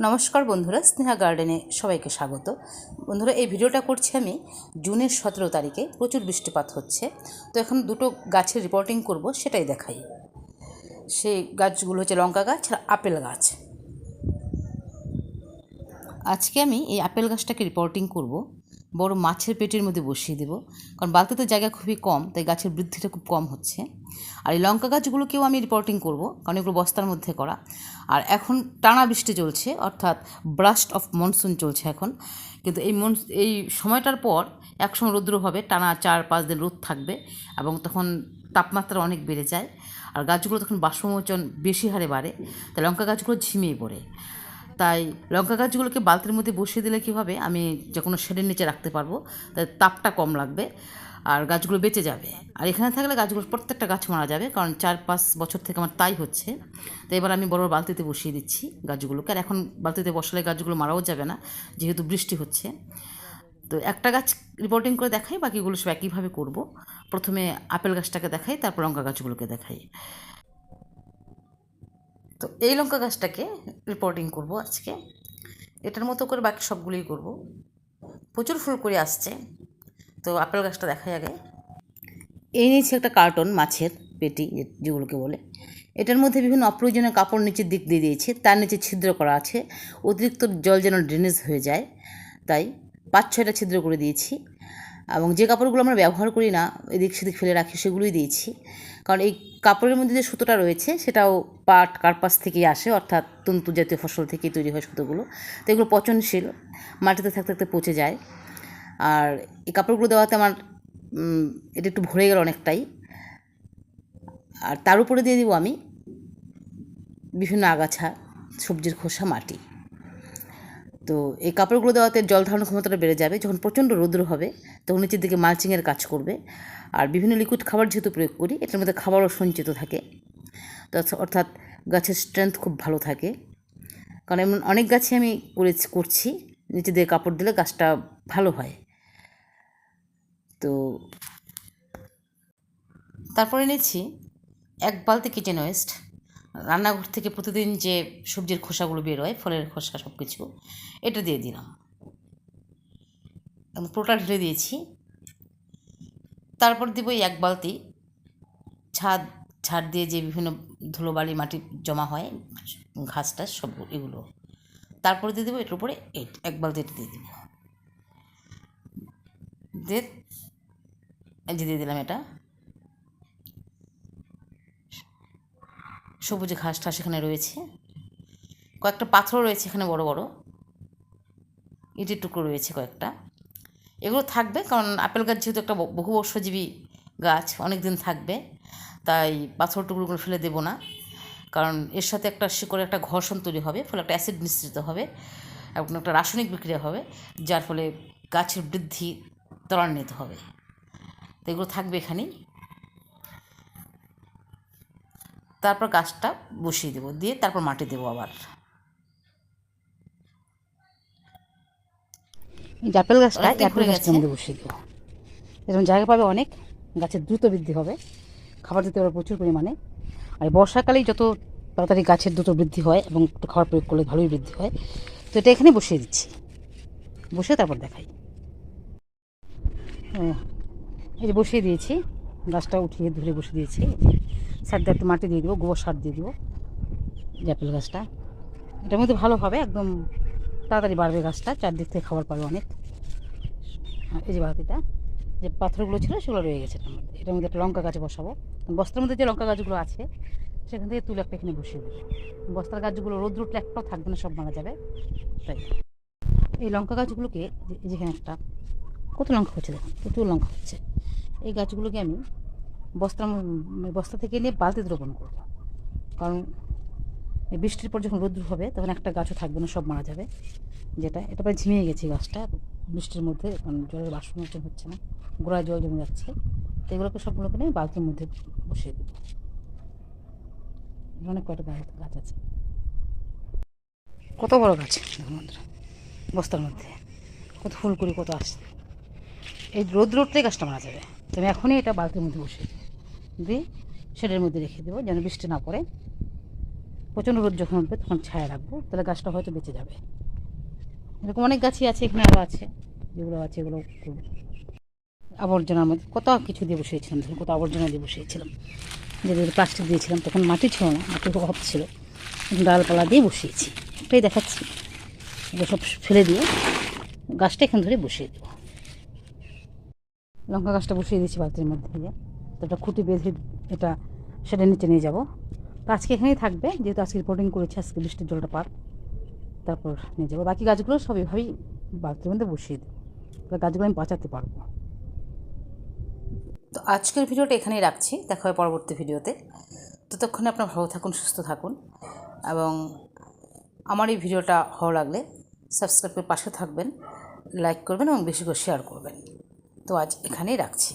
নমস্কার বন্ধুরা, স্নেহা গার্ডেনে সবাইকে স্বাগত। বন্ধুরা, এই ভিডিওটা করছি আমি জুনের সতেরো তারিখে। প্রচুর বৃষ্টিপাত হচ্ছে। তো এখন দুটো গাছের রিপোর্টিং করব, সেটাই দেখাই। সেই গাছগুলো হচ্ছে লঙ্কা গাছ আর আপেল গাছ। আজকে আমি এই আপেল গাছটাকে রিপোর্টিং করব। বড় মাছের পেটের মধ্যে বসিয়ে দেবো। কারণ বালতিতে জায়গা খুবই কম, তাই গাছের বৃদ্ধিটা খুব কম হচ্ছে। আর এই লঙ্কা গাছগুলোকেও আমি রিপোর্টিং করব, কারণ এগুলো বস্তার মধ্যে করা। আর এখন টানা বৃষ্টি চলছে, অর্থাৎ ব্রাস্ট অফ মনসুন চলছে এখন। কিন্তু এই মন এই সময়টার পর একসময় রৌদ্র হবে, টানা চার পাঁচ দিন রোদ থাকবে এবং তখন তাপমাত্রা অনেক বেড়ে যায়। আর গাছগুলো তখন বাষ্পমোচন বেশি হারে বাড়ে, তাই লঙ্কা গাছগুলো ঝিমিয়ে পড়ে। তাই লঙ্কা গাছগুলোকে বালতির মধ্যে বসিয়ে দিলে কী হবে আমি যে কোনো শেডের নিচে রাখতে পারব। তাই তাপটা কম লাগবে আর গাছগুলো বেঁচে যাবে। আর এখানে থাকলে গাছগুলো প্রত্যেকটা গাছ মারা যাবে, কারণ চার পাঁচ বছর থেকে আমার তাই হচ্ছে। তো এবার আমি বড় বড় বালতিতে বসিয়ে দিচ্ছি গাছগুলোকে। আর এখন বালতিতে বসালে গাছগুলো মারাও যাবে না, যেহেতু বৃষ্টি হচ্ছে। তো একটা গাছ রিপোর্টিং করে দেখাই, বাকিগুলো সব একইভাবে করব। প্রথমে আপেল গাছটাকে দেখাই, তারপর লঙ্কা গাছগুলোকে দেখাই। তো এই লঙ্কা গাছটাকে রিপোর্টিং করব আজকে। এটার মতো করে বাকি সবগুলোই করব। প্রচুর ফুল করে আসছে। তো আপেল গাছটা দেখা আগে। এই নিয়েছি একটা কার্টন মাছের পেটি যেগুলোকে বলে। এটার মধ্যে বিভিন্ন অপ্রয়োজনীয় কাপড় নিচের দিক দিয়ে দিয়েছে। তার নিচে ছিদ্র করা আছে। অতিরিক্ত জল যেন ড্রেনেজ হয়ে যায়। তাই পাঁচ ছয়টা ছিদ্র করে দিয়েছি। এবং যে কাপড়গুলো আমরা ব্যবহার করি না, এদিক সেদিক ফেলে রাখি, সেগুলোই দিয়েছি। কারণ এই কাপড়ের মধ্যে যে সুতোটা রয়েছে, সেটাও পাট, কার্পাস থেকেই আসে, অর্থাৎ তন্তু জাতীয় ফসল থেকেই তৈরি হয় সুতোগুলো। তো এগুলো পচনশীল, মাটিতে থাকতে থাকতে পচে যায়। আর এই কাপড়গুলো দেওয়াতে আমার এটা একটু ভরে গেল অনেকটাই। আর তার উপরে দিয়ে দিব আমি বিভিন্ন আগাছা, সবজির খোসা, মাটি। তো এই কাপড়গুলো দেওয়াতে জল ধারণ ক্ষমতাটা বেড়ে যাবে, যখন প্রচণ্ড রৌদ্র হবে, তখন নিচের দিকে মালচিংয়ের কাজ করবে। আর বিভিন্ন লিকুইড খাবার যেহেতু প্রয়োগ করি, এটার মধ্যে খাবারও সঞ্চিত থাকে। তো অর্থাৎ গাছের স্ট্রেংথ খুব ভালো থাকে। কারণ এমন অনেক গাছে আমি করে করছি, নিচে দিয়ে কাপড় দিলে গাছটা ভালো হয়। তো তারপরে এনেছি এক বালতি কিচেন ওয়েস্ট রান্নাঘর থেকে প্রতিদিন যে সবজির খোসাগুলো বের হয় ফলের খোসা সব কিছু এটা দিয়ে দিলাম। এবং পুরোটা ঢেলে দিয়েছি। তারপর দিব এক বালতি ছাদ ছাদ দিয়ে যে বিভিন্ন ধুলোবালি মাটি জমা হয় ঘাস টাস সব এগুলো। তারপরে দিয়ে দেবো এটার উপরে এক বালতি এটা দিয়ে দেবো। দিয়ে দিয়ে দিলাম এটা। সবুজ ঘাস টাস এখানে রয়েছে। কয়েকটা পাথর রয়েছে এখানে বড় বড়। ইটের টুকরো রয়েছে কয়েকটা। এগুলো থাকবে কারণ আপেল গাছ যেহেতু একটা বহু বর্ষজীবী গাছ অনেক দিন থাকবে। তাই পাথর টুকরোগুলো ফেলে দেবো না। কারণ এর সাথে একটা শিকড়ে একটা ঘর্ষণ তৈরি হবে, ফলে একটা অ্যাসিড মিশ্রিত হবে এবং একটা রাসায়নিক বিক্রিয়া হবে, যার ফলে গাছের বৃদ্ধি ত্বরান্বিত হবে। তো এগুলো থাকবে এখানেই। তারপর গাছটা বসিয়ে দেবো দিয়ে তারপর মাটি দেবো আবার। আপেল গাছটা হয়ে গাছটার মধ্যে বসিয়ে দেবো। এরকম জায়গা পাবে অনেক গাছের দ্রুত বৃদ্ধি হবে খাবার দিতে পারবে প্রচুর পরিমাণে। আর বর্ষাকালেই যত তাড়াতাড়ি গাছের দ্রুত বৃদ্ধি হয় এবং একটু খাবার প্রয়োগ করলে ভালোই বৃদ্ধি হয় তো এটা এখানে বসিয়ে দিচ্ছি। বসে তারপর দেখাই। এই যে বসিয়ে দিয়েছি গাছটা উঠিয়ে ধরে বসিয়ে দিয়েছি। সারটা একটু মাটি দিয়ে দেবো, গোবর সার দিয়ে দেবো, যে আপেল গাছটা। এটার মধ্যে ভালো হবে, একদম তাড়াতাড়ি বাড়বে গাছটা, চারদিক থেকে খাবার পাবে অনেক। এই যে বালতিটা, যে পাথরগুলো ছিল সেগুলো রয়ে গেছে এটার মধ্যে। এটার মধ্যে একটা লঙ্কা গাছ বসাবো। বস্তার মধ্যে যে লঙ্কা গাছগুলো আছে, সেখান থেকে তুলে একটা এখানে বসিয়ে দেবো। বস্তার গাছগুলো রোদ্র একটাও থাকবে না, সব মারা যাবে। তাই। এই লঙ্কা গাছগুলোকে যেখানে একটা, কত লঙ্কা হচ্ছে দেখুন, প্রচুর লঙ্কা হচ্ছে। এই গাছগুলোকে আমি বস্তার বস্তা থেকে নিয়ে বালতিতে রোপণ করব। কারণ বৃষ্টির পর যখন রোদ্র হবে, তখন একটা গাছও থাকবে না, সব মারা যাবে। যেটা, এটা প্রায় ঝিমিয়ে গেছে গাছটা। বৃষ্টির মধ্যে, কারণ জলের বাষ্পমোচন হচ্ছে না। গোড়ায় জল জমে যাচ্ছে। তো এগুলোকে সবগুলোকে নিয়ে বালতির মধ্যে বসিয়ে দেবো। অনেক কয়টা গাছ আছে। কত বড় গাছ? বস্তার মধ্যে। কত ফুল করি কত আসছে এই রোদ রোদটাই গাছটা মারা যাবে। তো আমি এখনই এটা বালতির মধ্যে বসিয়ে দিয়ে শেডের মধ্যে রেখে দেবো, যেন বৃষ্টি না পড়ে। প্রচণ্ড রোদ যখন উঠবে তখন ছায়া রাখব, তাহলে গাছটা হয়তো বেঁচে যাবে। এরকম অনেক গাছই আছে এখানে আরও আছে, যেগুলো আছে, এগুলো। আবর্জনার মধ্যে কত কিছু দিয়ে বসিয়েছিলাম ধরুন কত আবর্জনা দিয়ে বসিয়েছিলাম। যেগুলো প্লাস্টিক দিয়েছিলাম, তখন মাটি ছিল না, মাটির অভাব ছিল ডালপালা দিয়ে বসিয়েছি। এটাই দেখাচ্ছি। এগুলো সব ফেলে দিয়ে গাছটা এখান ধরে বসিয়ে দেবো। লঙ্কা গাছটা বসিয়ে দিয়েছি বালতির মধ্যে দিয়ে। তো একটা খুঁটি বেঁধে এটা সেটা নিচে নিয়ে যাব। তো আজকে এখানেই থাকবে, যেহেতু আজকে রিপোর্টিং করেছি, আজকে বৃষ্টির জলটা পাক। তারপর নিয়ে যাব। বাকি গাছগুলো সব এভাবেই বালতির মধ্যে বসিয়ে দেবো। তাহলে গাছগুলো আমি বাঁচাতে পারব। তো আজকের ভিডিওটা এখানেই রাখছি। দেখা হয় পরবর্তী ভিডিওতে। ততক্ষণে আপনার ভালো থাকুন, সুস্থ থাকুন। এবং আমার এই ভিডিওটা ভালো লাগলে সাবস্ক্রাইব করে পাশে থাকবেন লাইক করবেন এবং বেশি করে শেয়ার করবেন। তো আজ এখানেই রাখছি।